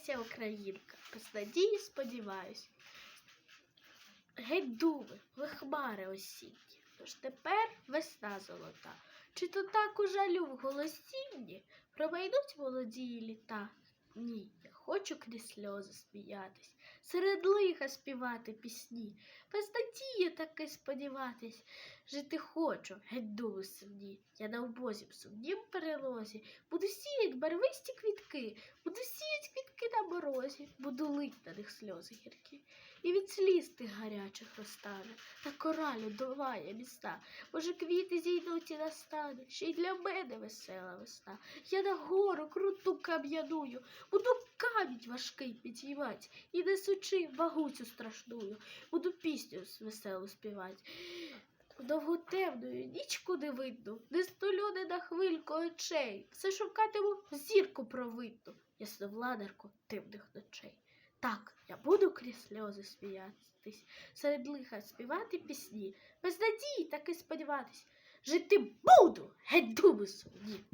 Леся Українка. Без надії сподіваюсь. Геть дуби, ви хмари осінні, тож тепер весна золота. Чи то так у жалю в голосінні промайнуть молоді літа? Ні, я хочу крізь сльози сміятись, серед лиха співати пісні, без надії таки сподіватись. Жити хочу, геть дуби сумні. Я на обозі в сумнім перелозі, буду сіять барвисті квітки морозі, буду лить на них сльози гіркі. І від сліз тих гарячих розтане, та коралю доває міста. Може, квіти зійдуть і настане, ще й для мене весела весна. Я на гору круту кам'яную, буду камінь важкий підіймать, і несучи вагу цю страшную, буду пісню веселу співать. Довгу темною нічку не видно, не столю не на хвильку очей, все шукатиму зірку провидну, ясновладарку темних ночей. Так, я буду крізь сльози сміятись, серед лиха співати пісні, без надії таки сподіватись. Жити буду, геть дуби сумні.